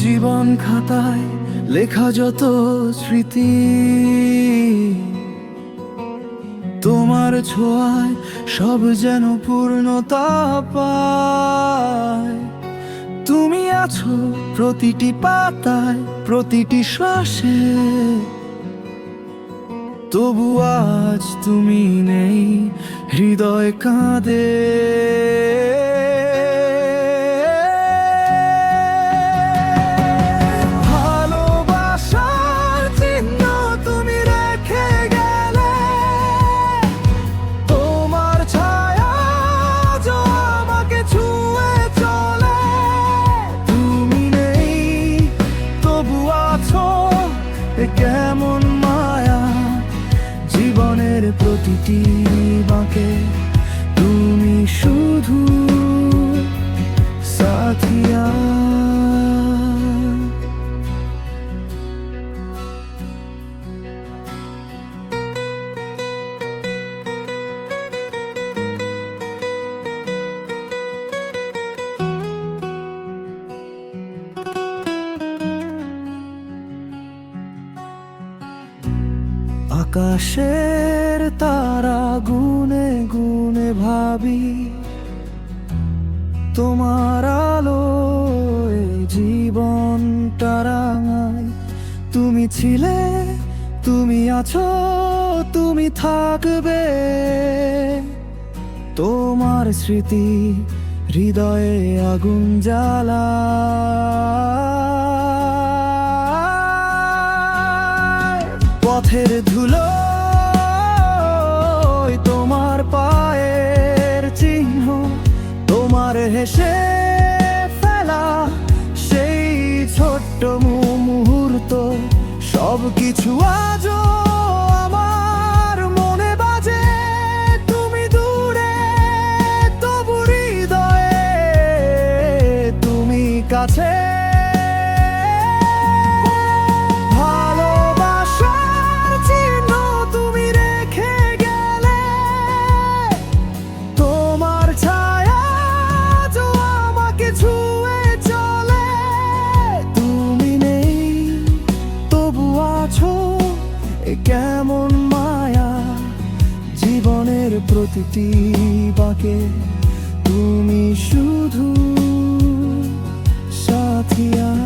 জীবন খাতায় লেখা যত স্মৃতি তোমার ছোঁয়ায় সব যেন পূর্ণতা পায়। তুমি আছো প্রতিটি পাতায় প্রতিটি শ্বাসে। তবু আজ তুমি নেই হৃদয় কাঁদে। মায়া জীবনের প্রতিটি বাঁকে। আকাশের তারা গুনে গুনে ভাবি, তোমার আলো জীবনটা রাঙায় তুমি ছিলে, তুমি আছো, তুমি থাকবে। তোমার স্মৃতি হৃদয়ে আগুন জ্বালা। পথের ধুলো তোমার পায়ের চিহ্ন, তোমার হেসে ফেলা সেই ছোট্ট মুহূর্ত সব কিছু আজও আমার মনে বাজে। তুমি হৃদয়ে তুমি কাছে। প্রতিটি বাকে। তুমি শুধু সাথিয়া